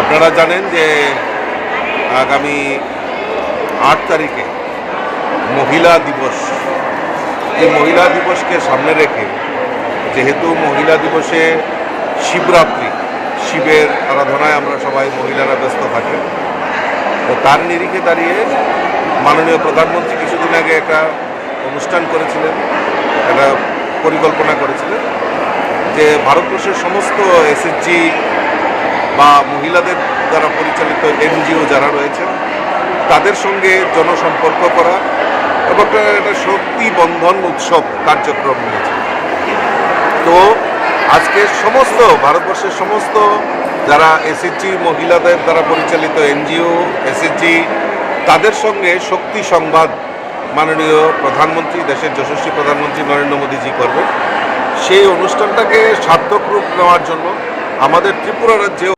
আপনারা জানেন যে আগামী আট তারিখে মহিলা দিবস। এই মহিলা দিবসকে সামনে রেখে যেহেতু মহিলা দিবসে শিবরাত্রি, শিবের আরাধনায় আমরা সবাই মহিলারা ব্যস্ত থাকেন তো তার নিরিখে দাঁড়িয়ে মাননীয় প্রধানমন্ত্রী কিছুদিন আগে একটা অনুষ্ঠান করেছিলেন, একটা পরিকল্পনা করেছিলেন যে ভারতবর্ষের সমস্ত এসএসজি বা মহিলাদের দ্বারা পরিচালিত এনজিও যারা রয়েছেন, তাদের সঙ্গে জনসম্পর্ক করা এবং একটা শক্তি বন্ধন উৎসব কার্যক্রম নিয়েছে তো আজকে সমস্ত, ভারতবর্ষের সমস্ত যারা এসএসজি মহিলাদের দ্বারা পরিচালিত এনজিও এসএসজি তাদের সঙ্গে শক্তি সংবাদ মাননীয় প্রধানমন্ত্রী, দেশের যশস্বী প্রধানমন্ত্রী নরেন্দ্র মোদীজি করবেন। সেই অনুষ্ঠানটাকে সার্থক রূপ নেওয়ার জন্য আমাদের ত্রিপুরা রাজ্যেও